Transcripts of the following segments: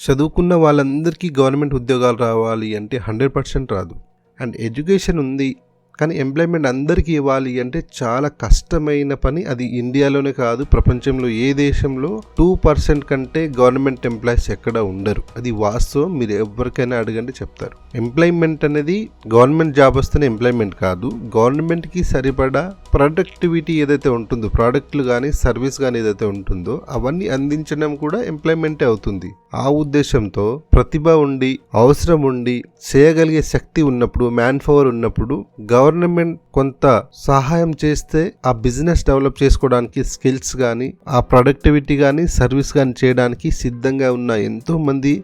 చదువుకున్న వాళ్ళందరికీ గవర్నమెంట్ ఉద్యోగాలు రావాలి అంటే హండ్రెడ్ పర్సెంట్ రాదు. అండ్ ఎడ్యుకేషన్ ఉంది కానీ ఎంప్లాయ్మెంట్ అందరికీ ఇవ్వాలి అంటే చాలా కష్టమైన పని. అది ఇండియాలోనే కాదు ప్రపంచంలో ఏ దేశంలో టూ పర్సెంట్ కంటే గవర్నమెంట్ ఎంప్లాయీస్ ఎక్కడ ఉండరు. అది వాస్తవం మీరు ఎవరికైనా అడగండి చెప్తారు. ఎంప్లాయ్మెంట్ అనేది గవర్నమెంట్ జాబ్ వస్తేనే ఎంప్లాయ్మెంట్ కాదు గవర్నమెంట్కి సరిపడా ప్రొడక్టివిటీ ఏదైతే ఉంటుందో ప్రోడక్ట్లు కానీ సర్వీస్ కానీ ఏదైతే ఉంటుందో అవన్నీ అందించడం కూడా ఎంప్లాయ్మెంటే అవుతుంది. ఆ ఉద్దేశంతో ప్రతిభ ఉండి అవసరం ఉండి చేయగలిగే శక్తి ఉన్నప్పుడు మ్యాన్ పవర్ ఉన్నప్పుడు గవర్నమెంట్ కొంత సహాయం చేస్తే ఆ బిజినెస్ డెవలప్ చేసుకోవడానికి స్కిల్స్ కానీ ఆ ప్రొడక్టివిటీ కానీ సర్వీస్ కానీ చేయడానికి సిద్ధంగా ఉన్న ఎంతో మంది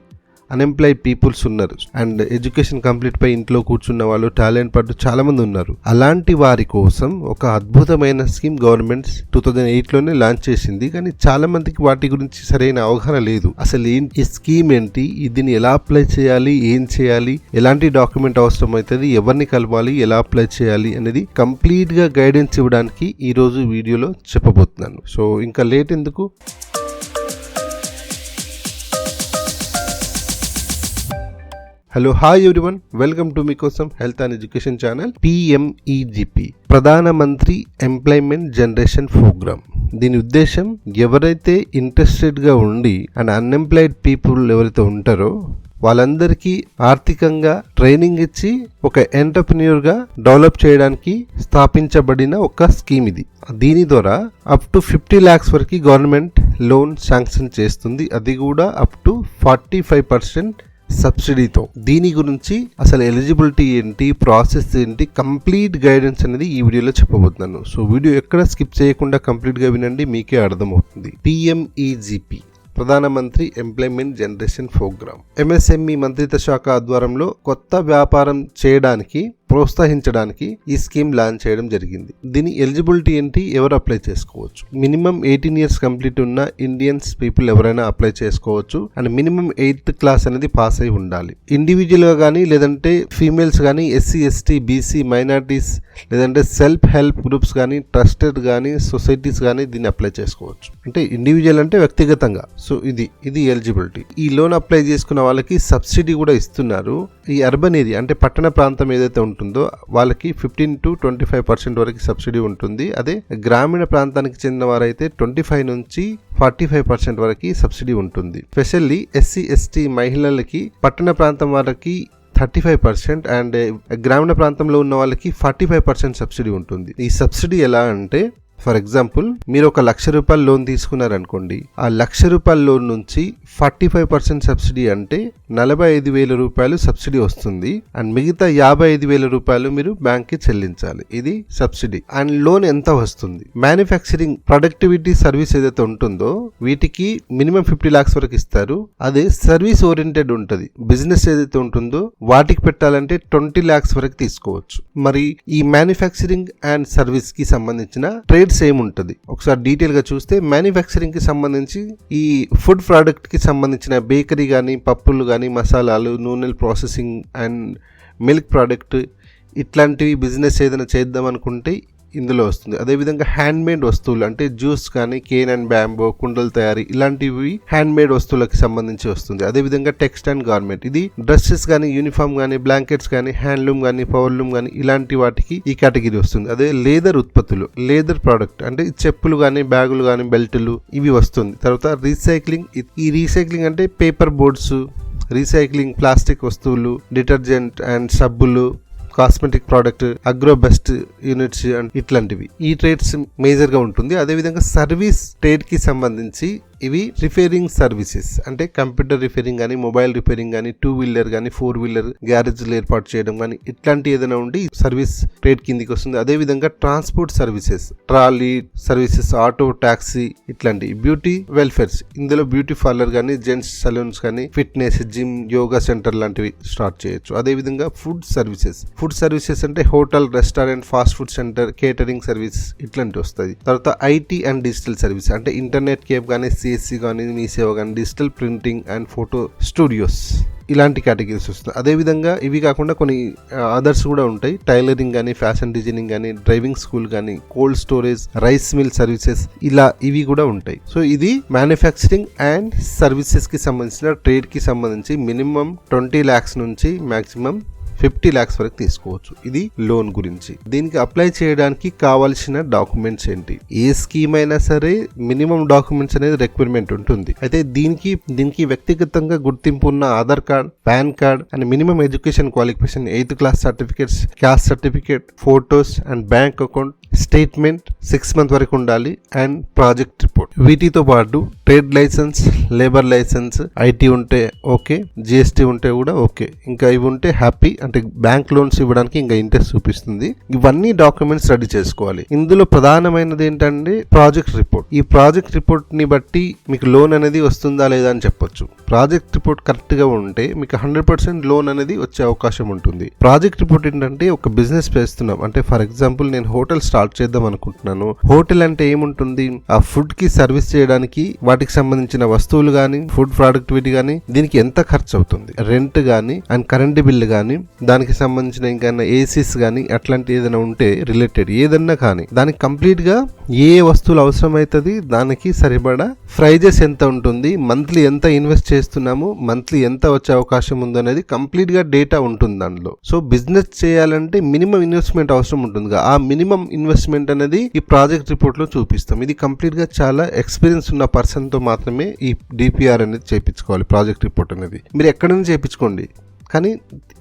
అన్ఎంప్లాయ్ పీపుల్స్ ఉన్నారు. అండ్ ఎడ్యుకేషన్ కంప్లీట్ పై ఇంట్లో కూర్చున్న వాళ్ళు టాలెంట్ పట్టు చాలా మంది ఉన్నారు. అలాంటి వారి కోసం ఒక అద్భుతమైన స్కీమ్ గవర్నమెంట్ టూ థౌజండ్ ఎయిట్లోనే లాంచ్ చేసింది. కానీ చాలా మందికి వాటి గురించి సరైన అవగాహన లేదు. అసలు ఏంటి ఈ స్కీమ్ ఏంటి? దీన్ని ఎలా అప్లై చేయాలి? ఏం చేయాలి? ఎలాంటి డాక్యుమెంట్ అవసరం అవుతుంది ఎవరిని కలవాలి? ఎలా అప్లై చేయాలి? అనేది కంప్లీట్గా గైడెన్స్ ఇవ్వడానికి ఈ రోజు వీడియోలో చెప్పబోతున్నాను. సో ఇంకా లేట్ ఎందుకు? Hello hi everyone welcome to మీకోసం health and education channel PMEGP Pradhan Mantri employment generation programme దీని ఉద్దేశం ఎవరైతే ఇంట్రెస్టెడ్గా ఉండి అండ్ అన్ఎంప్లాయిడ్ పీపుల్ ఎవరైతే ఉంటారో వాళ్ళందరికీ ఆర్థికంగా ట్రైనింగ్ ఇచ్చి ఒక ఎంటర్ప్రెన్యూర్గా డెవలప్ చేయడానికి స్థాపించబడిన ఒక స్కీమ్ ఇది. దీని ద్వారా అప్ టు ఫిఫ్టీ ల్యాక్స్ వరకు గవర్నమెంట్ లోన్ శాంక్షన్ చేస్తుంది. అది కూడా up to forty five percent సబ్సిడీతో. దీని గురించి అసలు ఎలిజిబిలిటీ ఏంటి ప్రాసెస్ ఏంటి కంప్లీట్ గైడెన్స్ అనేది ఈ వీడియోలో చెప్పబోతున్నాను. సో వీడియో ఎక్కడ స్కిప్ చేయకుండా కంప్లీట్గా వినండి మీకే అర్థమవుతుంది. పిఎంఈజిపి ప్రధానమంత్రి ఎంప్లాయ్మెంట్ జనరేషన్ ప్రోగ్రామ్. ఎంఎస్ఎంఈ మంత్రిత్వ శాఖ ఆధ్వర్యంలో కొత్త వ్యాపారం చేయడానికి ప్రోత్సహించడానికి ఈ స్కీమ్ లాంచ్ చేయడం జరిగింది. దీని ఎలిజిబిలిటీ ఏంటి? ఎవరు అప్లై చేసుకోవచ్చు? మినిమం ఎయిటీన్ ఇయర్స్ కంప్లీట్ ఉన్న ఇండియన్స్ పీపుల్ ఎవరైనా అప్లై చేసుకోవచ్చు. అండ్ మినిమం ఎయిత్ క్లాస్ అనేది పాస్ అయి ఉండాలి. ఇండివిజువల్గా కానీ లేదంటే ఫీమేల్స్ కానీ ఎస్సీ ఎస్టీ బీసీ మైనార్టీస్ లేదంటే సెల్ఫ్ హెల్ప్ గ్రూప్స్ కానీ ట్రస్టెడ్ కానీ సొసైటీస్ కానీ దీన్ని అప్లై చేసుకోవచ్చు. అంటే ఇండివిజువల్ అంటే వ్యక్తిగతంగా. సో ఇది ఇది ఎలిజిబిలిటీ. ఈ లోన్ అప్లై చేసుకున్న వాళ్ళకి సబ్సిడీ కూడా ఇస్తున్నారు. ఈ అర్బన్ ఏరియా అంటే పట్టణ ప్రాంతం ఏదైతే ఉంటుందో వాళ్ళకి fifteen to twenty five percent వరకు సబ్సిడీ ఉంటుంది. అదే గ్రామీణ ప్రాంతానికి చెందిన వారైతే ట్వంటీ ఫైవ్ నుంచి ఫార్టీ ఫైవ్ పర్సెంట్ వరకు సబ్సిడీ ఉంటుంది. స్పెషల్లీ ఎస్సీ ఎస్టీ మహిళలకి పట్టణ ప్రాంతం వాళ్ళకి థర్టీ ఫైవ్ పర్సెంట్ అండ్ గ్రామీణ ప్రాంతంలో ఉన్న వాళ్ళకి ఫార్టీ ఫైవ్ పర్సెంట్ సబ్సిడీ ఉంటుంది. ఈ సబ్సిడీ ఎలా అంటే ఫర్ ఎగ్జాంపుల్ మీరు ఒక లక్ష రూపాయల లోన్ తీసుకున్నారనుకోండి ఆ లక్ష రూపాయల లోన్ నుంచి ఫార్టీ ఫైవ్ పర్సెంట్ సబ్సిడీ అంటే నలభై ఐదు వేల రూపాయలు సబ్సిడీ వస్తుంది అండ్ మిగతా యాభై ఐదు వేల రూపాయలు మీరు బ్యాంక్కి చెల్లించాలి. ఇది సబ్సిడీ. అండ్ లోన్ ఎంత వస్తుంది? మ్యానుఫ్యాక్చరింగ్ ప్రొడక్టివిటీ సర్వీస్ ఏదైతే ఉంటుందో వీటికి మినిమం ఫిఫ్టీ లాక్స్ వరకు ఇస్తారు. అదే సర్వీస్ ఓరియంటెడ్ ఉంటుంది. బిజినెస్ ఏదైతే ఉంటుందో వాటికి పెట్టాలంటే ట్వంటీ లాక్స్ వరకు తీసుకోవచ్చు. మరి ఈ మ్యానుఫ్యాక్చరింగ్ అండ్ సర్వీస్కి సంబంధించిన సేమ్ ఉంటుంది. ఒకసారి డీటెయిల్గా చూస్తే మ్యానుఫ్యాక్చరింగ్కి సంబంధించి ఈ ఫుడ్ ప్రోడక్ట్కి సంబంధించిన బేకరీ కానీ పప్పులు కానీ మసాలాలు నూనెలు ప్రాసెసింగ్ అండ్ మిల్క్ ప్రోడక్ట్ ఇట్లాంటివి బిజినెస్ ఏదైనా చేద్దాం అనుకుంటే ఇందులో వస్తుంది. అదేవిధంగా హ్యాండ్ మేడ్ వస్తువులు అంటే జ్యూస్ కానీ కేన్ అండ్ బ్యాంబో కుండల తయారీ ఇలాంటివి హ్యాండ్ మేడ్ వస్తువులకు సంబంధించి వస్తుంది. అదేవిధంగా టెక్స్ట్ అండ్ గార్మెంట్ ఇది డ్రెస్సెస్ కానీ యూనిఫామ్ కానీ బ్లాంకెట్స్ కానీ హ్యాండ్లూమ్ కానీ పవర్లూమ్ కానీ ఇలాంటి వాటికి ఈ కేటగిరీ వస్తుంది. అదే లేదర్ ఉత్పత్తులు లేదర్ ప్రోడక్ట్ అంటే చెప్పులు కానీ బ్యాగులు కానీ బెల్టులు ఇవి వస్తుంది. తర్వాత రీసైక్లింగ్ ఈ రీసైక్లింగ్ అంటే పేపర్ బోర్డ్స్ రీసైక్లింగ్ ప్లాస్టిక్ వస్తువులు డిటర్జెంట్ అండ్ సబ్బులు cosmetic product agro based units and ఇట్లాంటివి. ఈ ట్రేడ్స్ మేజర్గా ఉంటుంది. అదేవిధంగా సర్వీస్ ట్రేడ్కి సంబంధించి ఇవి రిపేరింగ్ సర్వీసెస్. అంటే కంప్యూటర్ రిపేరింగ్ కానీ మొబైల్ రిపేరింగ్ కానీ టూ వీలర్ కానీ ఫోర్ వీలర్ గ్యారేజ్లు ఏర్పాటు చేయడం కానీ ఇట్లాంటి ఏదైనా ఉండి సర్వీస్ రేట్ కిందికి వస్తుంది. అదే విధంగా transport services trolley services auto taxi ఇట్లాంటి బ్యూటీ వెల్ఫేర్స్. ఇందులో బ్యూటీ పార్లర్ కానీ జెంట్స్ సలూన్స్ కానీ ఫిట్నెస్ జిమ్ యోగా సెంటర్ లాంటివి స్టార్ట్ చేయొచ్చు. అదే విధంగా ఫుడ్ సర్వీసెస్. ఫుడ్ సర్వీసెస్ అంటే hotel restaurant fast food centre catering service ఇట్లాంటి వస్తాయి. తర్వాత ఐటీ అండ్ డిజిటల్ సర్వీస్. అంటే ఇంటర్నెట్ కేప్ కానీ సిఎస్సి కానీ మీ సేవ కానీ digital printing and photo studios ఇలాంటి కేటగిరీస్ వస్తుంది అదేవిధంగా ఇవి కాకుండా కొన్ని అదర్స్ కూడా ఉంటాయి. టైలరింగ్ కానీ ఫ్యాషన్ డిజైనింగ్ కానీ డ్రైవింగ్ స్కూల్ కానీ cold storage rice mill services ఇలా ఇవి కూడా ఉంటాయి. సో ఇది మ్యానుఫ్యాక్చరింగ్ అండ్ సర్వీసెస్కి సంబంధించిన ట్రేడ్కి సంబంధించి మినిమం ట్వంటీ ల్యాక్స్ నుంచి మ్యాక్సిమం ఫిఫ్టీ ల్యాక్స్ వరకు తీసుకోవచ్చు. ఇది లోన్ గురించి. దీనికి అప్లై చేయడానికి కావాల్సిన డాక్యుమెంట్స్ ఏంటి? ఏ స్కీమ్ అయినా సరే మినిమం డాక్యుమెంట్స్ అనేది రిక్వైర్మెంట్ ఉంటుంది. అయితే దీనికి దీనికి వ్యక్తిగతంగా గుర్తింపు ఉన్న Aadhaar card PAN card and minimum education qualification eighth class certificates caste certificate photos and bank account statement six month వరకు ఉండాలి అండ్ ప్రాజెక్ట్ రిపోర్ట్. వీటితో పాటు trade licence labour licence IT ఉంటే ఓకే జిఎస్టీ ఉంటే కూడా ఓకే. ఇంకా ఇవి ఉంటే హ్యాపీ అంటే బ్యాంక్ లోన్స్ ఇవ్వడానికి ఇంకా ఇంట్రెస్ట్ చూపిస్తుంది. ఇవన్నీ డాక్యుమెంట్స్ రెడీ చేసుకోవాలి. ఇందులో ప్రధానమైనది ఏంటంటే ప్రాజెక్ట్ రిపోర్ట్. ఈ ప్రాజెక్ట్ రిపోర్ట్ని బట్టి మీకు లోన్ అనేది వస్తుందా లేదా అని చెప్పొచ్చు. ప్రాజెక్ట్ రిపోర్ట్ కరెక్ట్గా ఉంటే మీకు హండ్రెడ్ పర్సెంట్ లోన్ అనేది వచ్చే అవకాశం ఉంటుంది. ప్రాజెక్ట్ రిపోర్ట్ ఏంటంటే ఒక బిజినెస్ చేస్తున్నాం. అంటే ఫర్ ఎగ్జాంపుల్ నేను హోటల్ స్టార్ట్ చేద్దాం అనుకుంటున్నాను. హోటల్ అంటే ఏముంటుంది? ఆ ఫుడ్కి సర్వీస్ చేయడానికి వాటికి సంబంధించిన వస్తువులు కానీ ఫుడ్ ప్రొడక్టివిటీ కానీ దీనికి ఎంత ఖర్చు అవుతుంది? రెంట్ కానీ అండ్ కరెంట్ బిల్ కానీ దానికి సంబంధించిన ఇంకా ఏసీస్ కానీ అట్లాంటి ఏదైనా ఉంటే రిలేటెడ్ ఏదన్నా కానీ దానికి కంప్లీట్గా ఏ వస్తువులు అవసరం అవుతుంది దానికి సరిపడా ప్రైజెస్ ఎంత ఉంటుంది మంత్లీ ఎంత ఇన్వెస్ట్ చేస్తున్నాము మంత్లీ ఎంత వచ్చే అవకాశం ఉంది అనేది కంప్లీట్గా డేటా ఉంటుంది దానిలో. సో బిజినెస్ చేయాలంటే మినిమం ఇన్వెస్ట్మెంట్ అవసరం ఉంటుంది ఆ మినిమం ఇన్వెస్ట్మెంట్ అనేది ఈ ప్రాజెక్ట్ రిపోర్ట్లో చూపిస్తాం. ఇది కంప్లీట్గా చాలా ఎక్స్పీరియన్స్ ఉన్న పర్సన్తో మాత్రమే ఈ డిపిఆర్ అనేది చేయించుకోవాలి ప్రాజెక్ట్ రిపోర్ట్ అనేది. మీరు ఎక్కడైనా చేయించుకోండి కానీ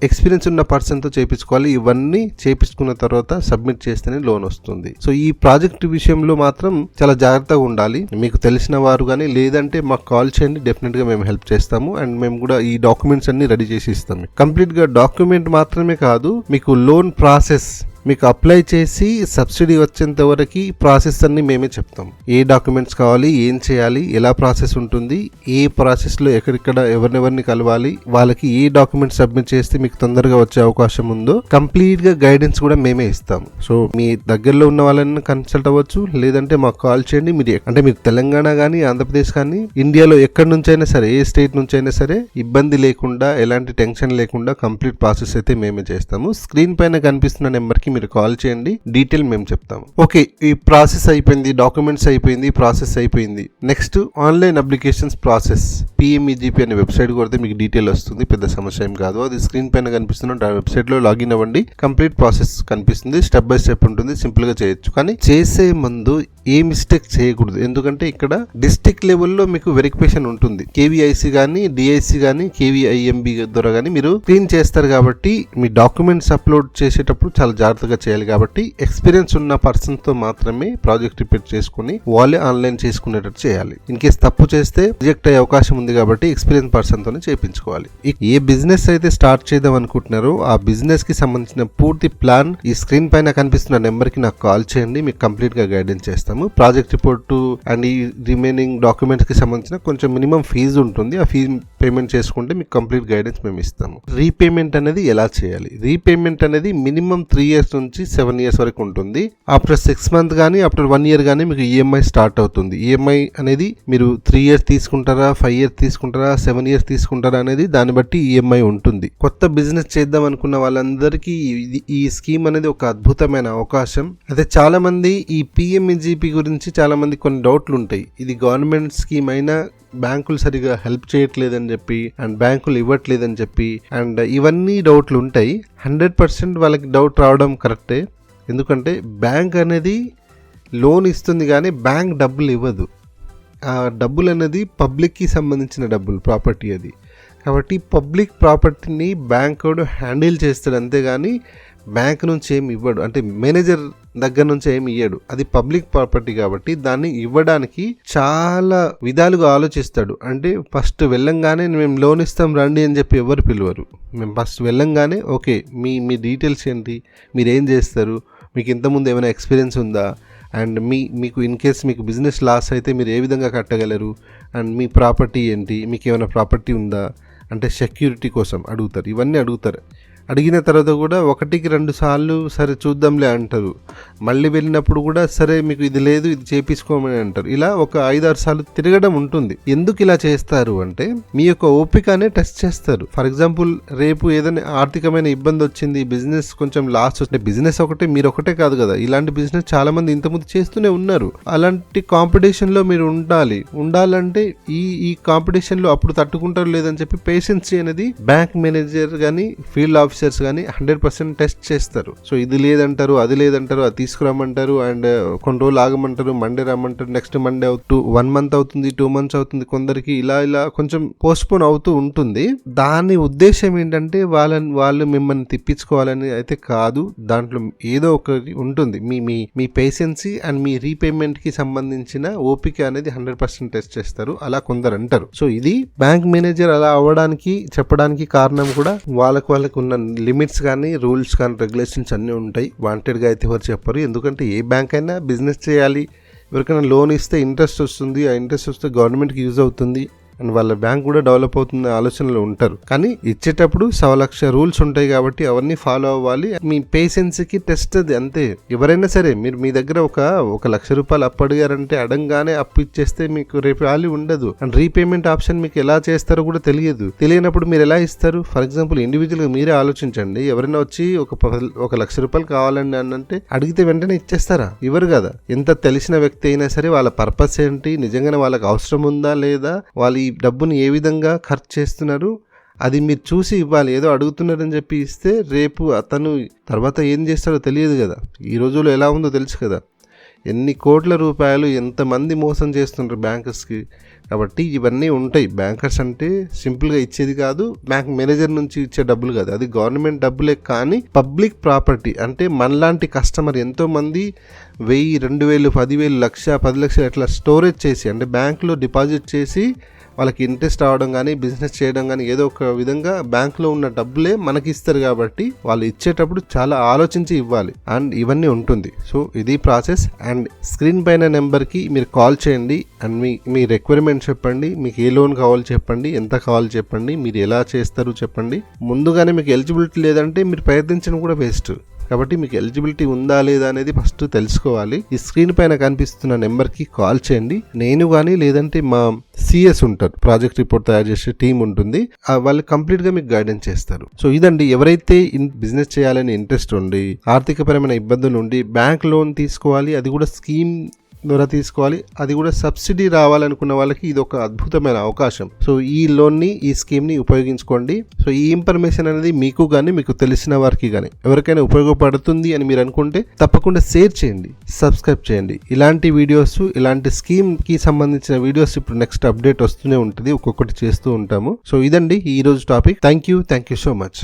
ఎక్స్పీరియన్స్ ఉన్న పర్సన్తో చేయించుకోవాలి. ఇవన్నీ చేయించుకున్న తర్వాత సబ్మిట్ చేస్తేనే లోన్ వస్తుంది. సో ఈ ప్రాజెక్ట్ విషయంలో మాత్రం చాలా జాగ్రత్తగా ఉండాలి. మీకు తెలిసిన వారు కానీ లేదంటే మాకు కాల్ చేయండి. డెఫినెట్గా మేము హెల్ప్ చేస్తాము అండ్ మేము కూడా ఈ డాక్యుమెంట్స్ అన్ని రెడీ చేసి ఇస్తాము కంప్లీట్గా డాక్యుమెంట్ మాత్రమే కాదు మీకు లోన్ ప్రాసెస్ మీకు అప్లై చేసి సబ్సిడీ వచ్చేంత వరకు ప్రాసెస్ అన్ని మేమే చెప్తాం. ఏ డాక్యుమెంట్స్ కావాలి ఏం చేయాలి ఎలా ప్రాసెస్ ఉంటుంది ఏ ప్రాసెస్లో ఎక్కడెక్కడ ఎవరినెవరిని కలవాలి వాళ్ళకి ఏ డాక్యుమెంట్స్ సబ్మిట్ చేస్తే మీకు తొందరగా వచ్చే అవకాశం ఉందో కంప్లీట్గా గైడెన్స్ కూడా మేమే ఇస్తాం. సో మీ దగ్గరలో ఉన్న వాళ్ళని కన్సల్ట్ అవ్వచ్చు లేదంటే మాకు కాల్ చేయండి మీరు అంటే మీరు తెలంగాణ కానీ ఆంధ్రప్రదేశ్ కానీ ఇండియాలో ఎక్కడి నుంచైనా సరే ఏ స్టేట్ నుంచి అయినా సరే ఇబ్బంది లేకుండా ఎలాంటి టెన్షన్ లేకుండా కంప్లీట్ ప్రాసెస్ అయితే మేమే చేస్తాము. స్క్రీన్ పైన కనిపిస్తున్న నెంబర్కి మీరు కాల్ చేయండి డీటెయిల్ మేము చెప్తాము. ఓకే ఈ ప్రాసెస్ అయిపోయింది డాక్యుమెంట్స్ అయిపోయింది ప్రాసెస్ అయిపోయింది. Next online applications process. PMEGP అనే వెబ్సైట్ కొడితే మీకు డీటెయిల్ వస్తుంది పెద్ద సమస్య ఏం కాదు. అది స్క్రీన్ పైన కనిపిస్తున్న ఆ వెబ్సైట్లో లాగిన్ అవ్వండి కంప్లీట్ ప్రాసెస్ కనిపిస్తుంది స్టెప్ బై స్టెప్ ఉంటుంది సింపుల్గా చేయొచ్చు. కానీ చేసే ముందు ఏ మిస్టేక్ చేయకూడదు. ఎందుకంటే ఇక్కడ డిస్టిక్ లెవెల్లో మీకు వెరిఫికేషన్ ఉంటుంది. కేవీఐసి కానీ డిఐసి కానీ కేవీఐఎంబి ద్వారా కానీ మీరు క్లీన్ చేస్తారు కాబట్టి మీ డాక్యుమెంట్స్ అప్లోడ్ చేసేటప్పుడు చాలా జాగ్రత్తగా చేయాలి కాబట్టి ఎక్స్పీరియన్స్ ఉన్న పర్సన్తో మాత్రమే ప్రాజెక్ట్ రిపేర్ చేసుకుని వాళ్ళే ఆన్లైన్ చేసుకునేటట్టు చేయాలి. ఇన్ కేస్ తప్పు చేస్తే రిజెక్ట్ అయ్యే అవకాశం ఉంది కాబట్టి ఎక్స్పీరియన్స్ పర్సన్ తోనే చేయించుకోవాలి ఏ బిజినెస్ అయితే స్టార్ట్ చేద్దాం అనుకుంటున్నారో ఆ బిజినెస్కి సంబంధించిన పూర్తి ప్లాన్ ఈ స్క్రీన్ పైన కనిపిస్తున్న నెంబర్కి నాకు కాల్ చేయండి. మీకు కంప్లీట్గా గైడెన్స్ చేస్తాము. ప్రాజెక్ట్ రిపోర్టు అండ్ ఈ రిమైనింగ్ డాక్యుమెంట్స్కి సంబంధించిన కొంచెం మినిమం ఫీజు ఉంటుంది. ఆ ఫీజు పేమెంట్ చేసుకుంటే మీకు కంప్లీట్ గైడెన్స్ మేము ఇస్తాము. రీపేమెంట్ అనేది ఎలా చేయాలి? రీపేమెంట్ అనేది మినిమం త్రీ ఇయర్స్ నుంచి సెవెన్ ఇయర్స్ వరకు ఉంటుంది. ఆఫ్టర్ సిక్స్ మంత్ కానీ ఆఫ్టర్ వన్ ఇయర్ కానీ మీకు ఈఎంఐ స్టార్ట్ అవుతుంది. ఈఎంఐ అనేది మీరు త్రీ ఇయర్స్ తీసుకుంటారా ఫైవ్ ఇయర్స్ తీసుకుంటారా సెవెన్ ఇయర్స్ తీసుకుంటారా అనేది దాన్ని బట్టి ఈఎంఐ ఉంటుంది. కొత్త బిజినెస్ చేద్దాం అనుకున్న వాళ్ళందరికీ ఈ స్కీమ్ అనేది ఒక అద్భుతమైన అవకాశం. అయితే చాలా మంది ఈ పిఎంఈజీపీ గురించి చాలా మంది కొన్ని డౌట్లు ఉంటాయి. ఇది గవర్నమెంట్ స్కీమ్ అయినా బ్యాంకులు సరిగా హెల్ప్ చేయట్లేదని చెప్పి అండ్ బ్యాంకులు ఇవ్వట్లేదని చెప్పి అండ్ ఇవన్నీ డౌట్లు ఉంటాయి. హండ్రెడ్ పర్సెంట్ వాళ్ళకి డౌట్ రావడం కరెక్టే. ఎందుకంటే బ్యాంక్ అనేది లోన్ ఇస్తుంది కానీ బ్యాంక్ డబ్బులు ఇవ్వదు. ఆ డబ్బులు అనేది పబ్లిక్కి సంబంధించిన డబ్బులు ప్రాపర్టీ అది. కాబట్టి పబ్లిక్ ప్రాపర్టీని బ్యాంక్ వాడు హ్యాండిల్ చేస్తాడు అంతేగాని బ్యాంక్ నుంచి ఏమి ఇవ్వడు. అంటే మేనేజర్ దగ్గర నుంచి ఏమి ఇయ్యడు. అది పబ్లిక్ ప్రాపర్టీ కాబట్టి దాన్ని ఇవ్వడానికి చాలా విధాలుగా ఆలోచిస్తాడు. అంటే ఫస్ట్ వెళ్ళంగానే మేము లోన్ ఇస్తాం రండి అని చెప్పి ఎవరు పిలవరు. మేము ఫస్ట్ వెళ్ళంగానే ఓకే మీ మీ డీటెయిల్స్ ఏంటి? మీరు ఏం చేస్తారు? మీకు ఇంతకుముందు ఏమైనా ఎక్స్పీరియన్స్ ఉందా? అండ్ మీ మీకు ఇన్ కేస్ మీకు బిజినెస్ లాస్ అయితే మీరు ఏ విధంగా కట్టగలరు? అండ్ మీ ప్రాపర్టీ ఏంటి? మీకు ఏమైనా ప్రాపర్టీ ఉందా? అంటే సెక్యూరిటీ కోసం అడుగుతారు. ఇవన్నీ అడుగుతారు. అడిగిన తర్వాత కూడా ఒకటికి రెండు సార్లు సరే చూద్దాంలే అంటారు. మళ్ళీ వెళ్ళినప్పుడు కూడా సరే మీకు ఇది లేదు ఇది చేపించుకోమని అంటారు. ఇలా ఒక ఐదారు సార్లు తిరగడం ఉంటుంది. ఎందుకు ఇలా చేస్తారు అంటే మీ యొక్క ఓపికనే టెస్ట్ చేస్తారు. ఫర్ ఎగ్జాంపుల్ రేపు ఏదైనా ఆర్థికమైన ఇబ్బంది వచ్చింది బిజినెస్ కొంచెం లాస్ వచ్చింది బిజినెస్ ఒకటే మీరు ఒకటే కాదు కదా. ఇలాంటి బిజినెస్ చాలా మంది ఇంతకుముందు చేస్తూనే ఉన్నారు. అలాంటి కాంపిటీషన్లో మీరు ఉండాలి. ఉండాలంటే ఈ ఈ కాంపిటీషన్లో అప్పుడు తట్టుకుంటారు లేదని చెప్పి పేషెన్సీ అనేది బ్యాంక్ మేనేజర్ కానీ ఫీల్డ్ ఆఫీసర్స్ కానీ హండ్రెడ్ పర్సెంట్ టెస్ట్ చేస్తారు. సో ఇది లేదంటారు అది లేదంటారు అది తీసుకురమ్మంటారు అండ్ కొన్ని రోజులు ఆగమంటారు మండే రమ్మంటారు next Monday to one month అవుతుంది టూ మంత్స్ అవుతుంది కొందరికి ఇలా ఇలా కొంచెం పోస్ట్పోన్ అవుతూ ఉంటుంది. దాని ఉద్దేశం ఏంటంటే వాళ్ళని వాళ్ళు మిమ్మల్ని తిప్పించుకోవాలని అయితే కాదు. దాంట్లో ఏదో ఒకటి ఉంటుంది. మీ మీ మీ పేషెన్సీ అండ్ మీ రీపేమెంట్కి సంబంధించిన ఓపిక అనేది హండ్రెడ్ పర్సెంట్ టెస్ట్ చేస్తారు. అలా కొందరు అంటారు. సో ఇది బ్యాంక్ మేనేజర్ అలా అవ్వడానికి చెప్పడానికి కారణం కూడా వాళ్ళకు వాళ్ళకు ఉన్న లిమిట్స్ కానీ రూల్స్ కానీ రెగ్యులేషన్స్ అన్నీ ఉంటాయి. వాంటెడ్గా అయితే ఎవరు చెప్పరు. ఎందుకంటే ఏ బ్యాంక్ అయినా బిజినెస్ చేయాలి. ఎవరికైనా లోన్ ఇస్తే ఇంట్రెస్ట్ వస్తుంది. ఆ ఇంట్రెస్ట్ వస్తే గవర్నమెంట్కి యూజ్ అవుతుంది. అండ్ వాళ్ళ బ్యాంక్ కూడా డెవలప్ అవుతున్న ఆలోచనలో ఉంటారు. కానీ ఇచ్చేటప్పుడు సవ లక్ష రూల్స్ ఉంటాయి కాబట్టి అవన్నీ ఫాలో అవ్వాలి. మీ పేషెన్స్కి టెస్ట్ అది అంతే. ఎవరైనా సరే మీరు మీ దగ్గర ఒక ఒక లక్ష రూపాయలు అప్పు అడిగారంటే అడంగానే అప్పు ఇచ్చేస్తే మీకు రేపు వాల్యూ ఉండదు. అండ్ రీపేమెంట్ ఆప్షన్ మీకు ఎలా చేస్తారో కూడా తెలియదు. తెలియనప్పుడు మీరు ఎలా ఇస్తారు? ఫర్ ఎగ్జాంపుల్ ఇండివిజువల్గా మీరే ఆలోచించండి. ఎవరైనా వచ్చి ఒక ప- ఒక లక్ష రూపాయలు కావాలండి అని అంటే అడిగితే వెంటనే ఇచ్చేస్తారా? ఇవ్వరు కదా. ఎంత తెలిసిన వ్యక్తి అయినా సరే వాళ్ళ పర్పస్ ఏంటి? నిజంగానే వాళ్ళకి అవసరం ఉందా లేదా? వాళ్ళు ఈ డబ్బుని ఏ విధంగా ఖర్చు చేస్తున్నారు? అది మీరు చూసి ఇవ్వాలి. ఏదో అడుగుతున్నారని చెప్పి ఇస్తే రేపు అతను తర్వాత ఏం చేస్తాడో తెలియదు కదా. ఈ రోజుల్లో ఎలా ఉందో తెలుసు కదా. ఎన్ని కోట్ల రూపాయలు ఎంతమంది మోసం చేస్తున్నారు బ్యాంకర్స్కి? కాబట్టి ఇవన్నీ ఉంటాయి. బ్యాంకర్స్ అంటే సింపుల్గా ఇచ్చేది కాదు బ్యాంక్ మేనేజర్ నుంచి ఇచ్చే డబ్బులు కాదు. అది గవర్నమెంట్ డబ్బులే కానీ పబ్లిక్ ప్రాపర్టీ అంటే మనలాంటి కస్టమర్ ఎంతోమంది వెయ్యి రెండు వేలు పదివేలు లక్ష పది లక్షలు అట్లా స్టోరేజ్ చేసి అంటే బ్యాంకులో డిపాజిట్ చేసి వాళ్ళకి ఇంట్రెస్ట్ రావడం కానీ బిజినెస్ చేయడం కానీ ఏదో ఒక విధంగా బ్యాంకులో ఉన్న డబ్బులే మనకి ఇస్తారు కాబట్టి వాళ్ళు ఇచ్చేటప్పుడు చాలా ఆలోచించి ఇవ్వాలి. అండ్ ఇవన్నీ ఉంటుంది. సో ఇది ప్రాసెస్ అండ్ స్క్రీన్ పైన నెంబర్కి మీరు కాల్ చేయండి. అండ్ మీ మీ రిక్వైర్మెంట్ చెప్పండి మీకు ఏ లోన్ కావాలో చెప్పండి ఎంత కావాలో చెప్పండి మీరు ఎలా చేస్తారు చెప్పండి. ముందుగానే మీకు ఎలిజిబిలిటీ లేదంటే మీరు ప్రయత్నించడం కూడా వేస్ట్. కాబట్టి మీకు ఎలిజిబిలిటీ ఉందా లేదా అనేది ఫస్ట్ తెలుసుకోవాలి. ఈ స్క్రీన్ పైన కనిపిస్తున్న నెంబర్కి కాల్ చేయండి. నేను కానీ లేదంటే మా సిఎస్ ఉంటారు ప్రాజెక్ట్ రిపోర్ట్ తయారు చేసే టీం ఉంటుంది. ఆ వాళ్ళు కంప్లీట్గా మీకు గైడెన్స్ చేస్తారు. సో ఇదండి ఎవరైతే బిజినెస్ చేయాలని ఇంట్రెస్ట్ ఉండి ఆర్థికపరమైన ఇబ్బందులు ఉండి బ్యాంక్ లోన్ తీసుకోవాలి అది కూడా స్కీమ్ ద్వారా తీసుకోవాలి. అది కూడా సబ్సిడీ రావాలనుకున్న వాళ్ళకి ఇది ఒక అద్భుతమైన అవకాశం. సో ఈ లోన్ని ఈ స్కీమ్ని ఉపయోగించుకోండి. సో ఈ ఇన్ఫర్మేషన్ అనేది మీకు కానీ మీకు తెలిసిన వారికి కానీ ఎవరికైనా ఉపయోగపడుతుంది అని మీరు అనుకుంటే తప్పకుండా షేర్ చేయండి. సబ్స్క్రైబ్ చేయండి. ఇలాంటి వీడియోస్ ఇలాంటి స్కీమ్కి సంబంధించిన వీడియోస్ ఇప్పుడు నెక్స్ట్ అప్డేట్ వస్తూనే ఉంటుంది. ఒక్కొక్కటి చేస్తూ ఉంటాము. సో ఇదండి ఈ రోజు topic. Thank you thank you so much.